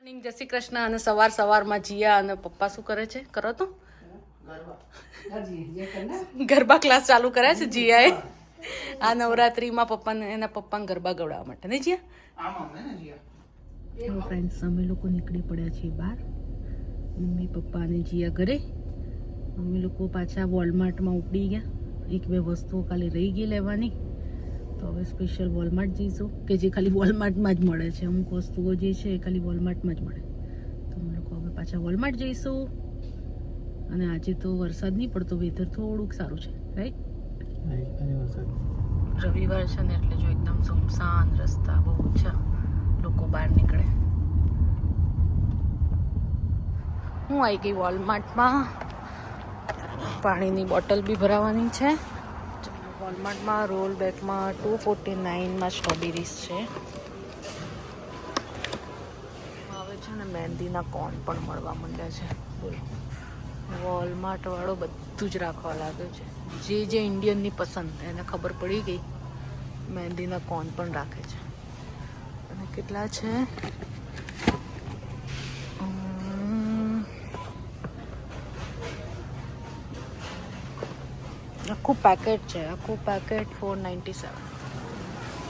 Morning જય શ્રી કૃષ્ણ. અને સવાર સવારમાં જીયા અને પપ્પા શું કરે છે? કરો તો. ગરબા ક્લાસ ચાલુ કર્યા છે જીયાએ. આ નવરાત્રીમાં પપ્પાને એના પપ્પાને ગરબા ગવડાવવા માટે. નહીં જીયા? ફ્રેન્ડ્સ અમે લોકો નીકળી પડ્યા છીએ બહાર. મમ્મી પપ્પા અને જીયા ઘરે. અમે લોકો પાછા વોલમાર્ટમાં ઉપડી ગયા. એક બે વસ્તુઓ ખાલી રહી ગઈ લેવાની. તો હવે સ્પેશિયલ વોલમાર્ટ જઈશું કે જે ખાલી વોલમાર્ટમાં જ મળે છે. અમુક વસ્તુઓ જે છે એ ખાલી વોલમાર્ટમાં જ મળે. તો અમે લોકો હવે પાછા વોલમાર્ટ જઈશું. અને આજે તો વરસાદ નહીં પડતો વેધર થોડુંક સારું છે રાઈટ રવિવાર છે ને એટલે જો એકદમ સુમસાન રસ્તા બહુ ઓછા લોકો બહાર નીકળે. હું આવી ગઈ વોલમાર્ટમાં પાણીની બોટલ બી ભરાવાની છે. વોલમાર્ટમાં રોલ બેકમાં ટુ ફોર્ટી નાઇનમાં સ્ટ્રોબેરીઝ છે. હવે છે ને મહેંદીના કોન પણ મળવા માંડ્યા છે. બોલો. વોલમાર્ટ વાળો બધું જ રાખવા લાગ્યો છે. જે જે ઇન્ડિયનની પસંદ એને ખબર પડી ગઈ. મહેંદીના કોન પણ રાખે છે. અને કેટલા છે? આખું પેકેટ છે આખું packet four ninety seven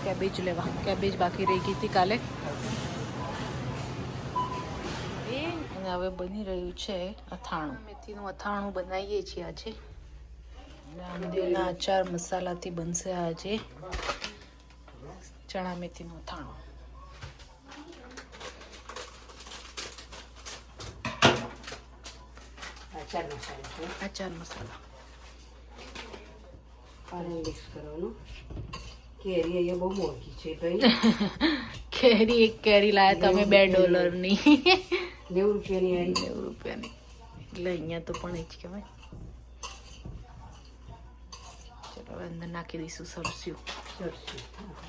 cabbage લેવા કેબેજ બાકી રહી ગઈ હતી કાલે. અને હવે બની રહ્યું છે અથાણું. મેથીનું અથાણું બનાવીએ છીએ આજે. રામદેવના અચાર મસાલાથી બનશે આજે ચણા મેથીનું અથાણું. અચાર મસાલા અચાર મસાલા. પાણી મિક્સ કરવાનું કેરી અહીંયા બહુ મોંઘી છે ભાઈ. કેરી એક કેરી લાયા તમે બે ડોલરની. નેવું રૂપિયાની આવી. નેવું રૂપિયાની. એટલે અહીંયા તો પણ એ જ કહેવાય. ચલો હવે અંદર નાખી દઈશું સરસ્યું. સરસ્યું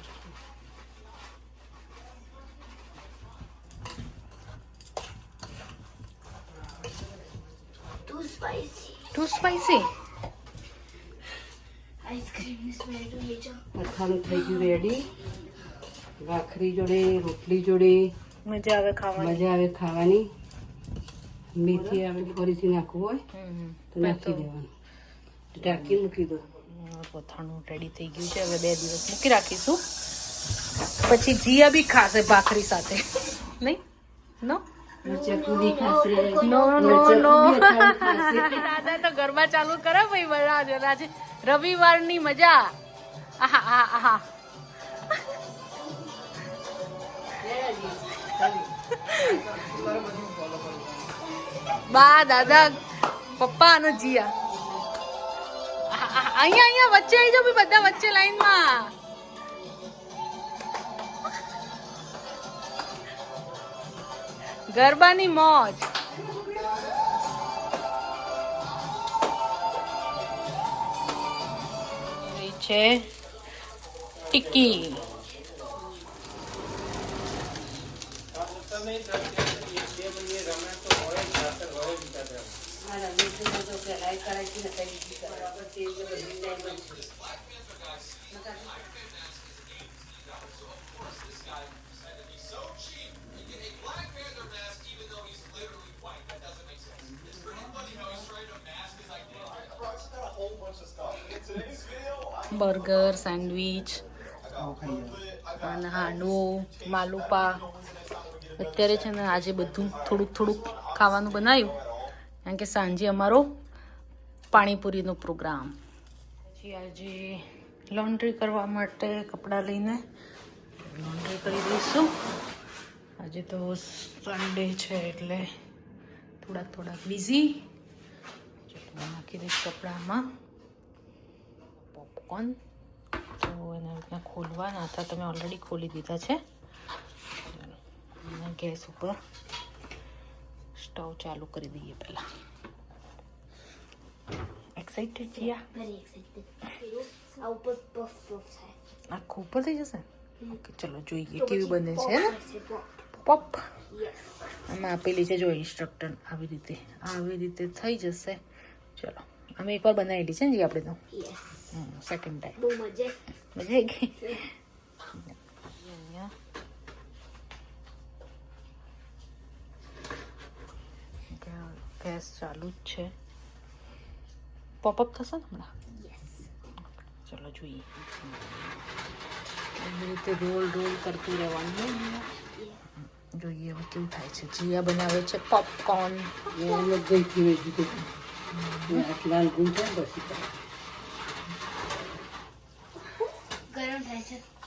Too spicy. Too સ્પાઈસી અથાણું થઈ ગયું રેડી ભાખરી જોડે રોટલી જોડે. મજા આવે ખાવાની. મજા આવે ખાવાની. મેથી આવે ફરીથી નાખવું હોય તો નાખી દેવાનું. ઢાંકી મૂકી દો. પોથાણું રેડી થઈ ગયું છે. હવે બે દિવસ મૂકી રાખીશું. પછી જીયા બી ખાશે ભાખરી સાથે. નહીં? નો? ચકુડી ખાશે નો નો નો દાદા તો ગરબા ચાલુ કરે ભાઈ વરાજ આજે રવિવારની મજા આહા આહા આહા બા દાદા પપ્પા અને જીયા. અહીંયા અહીંયા વચ્ચે આવી બી બધા વચ્ચે લાઈનમાં ગરબાની મોજ. એ છે ટિક્કી બર્ગર, સેન્ડવીચ, અને હાંડવો, માલુપા. અત્યારે છે ને આજે બધું થોડુંક થોડુંક ખાવાનું બનાવ્યું કારણ કે સાંજે અમારો પાણીપુરીનો પ્રોગ્રામ. પછી આજે લોન્ડ્રી કરવા માટે કપડાં લઈને લોન્ડ્રી કરી દઈશું. આજે તો સન્ડે છે એટલે થોડાક થોડાક બિઝી નાખી દઈશ કપડામાં. પોપકોર્ન તો એના રીતના ખોલવાના હતા. તમે ઓલરેડી ખોલી દીધા છે. અને ગેસ ઉપર સ્ટવ ચાલુ કરી દઈએ પહેલાં. એક્સાઇટેડ. આ ઉપર થાય. આખું ઉપર થઈ જશે? ઓકે ચલો જોઈએ કેવી બને છે પપ. આમાં આપેલી છે જો ઇન્સ્ટ્રક્ટર આવી રીતે. આવી રીતે થઈ જશે. ચલો અમે એકવાર બનાવેલી છે ને જે આપણે તો? Yes. સેકન્ડ ટાઈમ બહુ મજા મજા આવી ગઈ? ગેસ ચાલુ જ છે. પોપઅપ થશે ને હમણાં? યસ ચલો જોઈએ. એવી રીતે રોલ રોલ કરતું રહેવાનું જોઈએ હવે કેવું થાય છે. જીયા બનાવે છે પોપકોર્ન છે ને પછી ગરમ થાય છે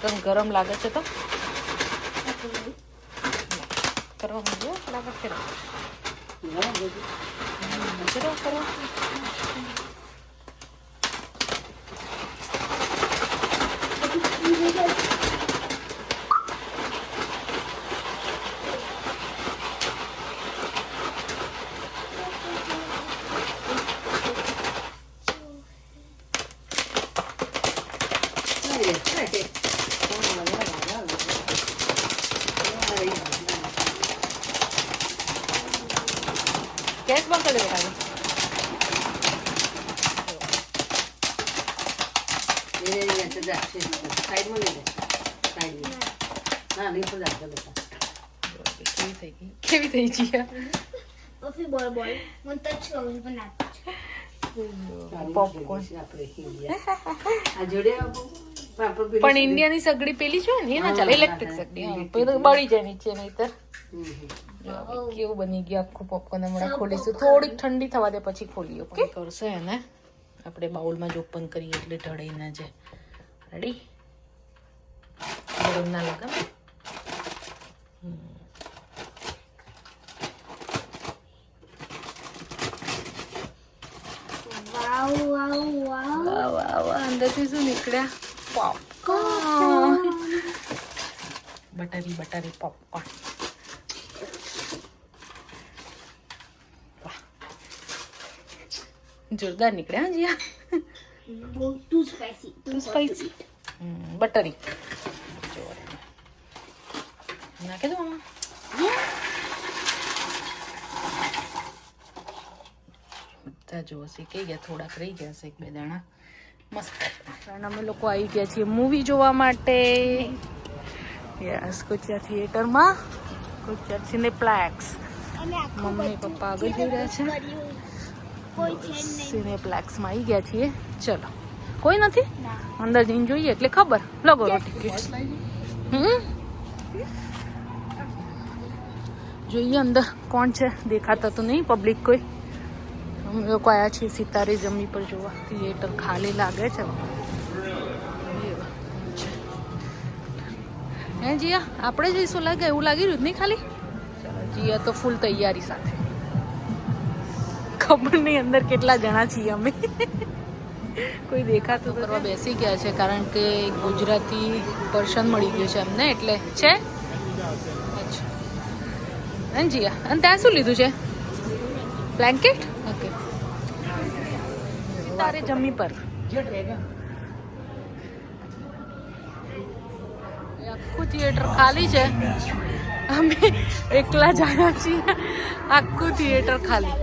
તને ગરમ લાગે છે તો? કરવા માંડ્યો? લાગે બધું. કરો કરો માં. હા, નહીં તો રાખજો બેટા. કેવી થઈ છું પણ ના સારી Popcorn. છે આપણે ઇન્ડિયા. આ જોડે આપો. પણ ઇન્ડિયાની સગડી પેલી છે ને એ ના ચાલે ઇલેક્ટ્રિક સગડી બળી જાય નીચે નહીતર કેવું બની ગયું આખું પોપકોર્ન હમણાં ખોલીશું. થોડીક ઠંડી થવા દે પછી ખોલીએ ઓકે કરશે એને. આપણે બાઉલમાં જ ઓપન કરીએ એટલે ઢળે ના જાય. રેડી ગરમ ના લાગે વાવ વાવ વાવ. વાવ વાહ અંદરથી શું નીકળ્યા? પોપકોર્ન બટરી બટરી પોપકોર્ન જોરદાર નીકળ્યા હા Jiya too spicy too spicy buttery નાખી દો મામા બધા જોશે શીખાઈ ગયા થોડાક રહી ગયા છે એક બે દાણા. મસ્ત. કારણ અમે લોકો આવી ગયા છીએ મૂવી જોવા માટે. યસ ગુજરાત થિયેટરમાં ગુજરાત સિનેપ્લેક્સ મમ્મી પપ્પા આગળ જઈ રહ્યા છે. સિનેપ્લેક્સમાં આવી ગયા છીએ. ચલો. કોઈ નથી? અંદર જઈને જોઈએ એટલે ખબર. લગો ટિકિટ હમ? જોઈએ અંદર. કોણ છે? દેખાતા તો નહીં પબ્લિક કોઈ? અમે લોકો આવ્યા છીએ સિતારે જમી પર જોવા. થિયેટર ખાલી લાગે છે. હે જીયા, આપણે જઈશું લાગે? એવું લાગી રહ્યું નહીં ખાલી? જીયા તો ફૂલ તૈયારી સાથે. ખબર નહીં અંદર કેટલા જણા છીએ અમે. કોઈ દેખાતું કરવા બેસી ગયા છે કારણ કે ગુજરાતી પર્સન મળી ગયું છે અમને એટલે. છે? અચ્છા. જીયા? અને ત્યાં શું લીધું છે? બ્લેન્કેટ તારે જમી પર. આખું થિયેટર ખાલી છે. અમે એકલા જાણા છીએ. આખું થિયેટર ખાલી.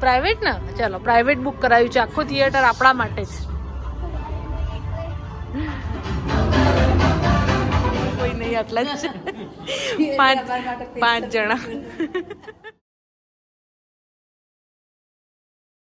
પ્રાઇવેટ ના? ચાલો પ્રાઇવેટ બુક કરાવ્યું છે. આખું થિયેટર આપણા માટે જ. કોઈ નહીં આટલા જ. છે પાંચ પાંચ જણા.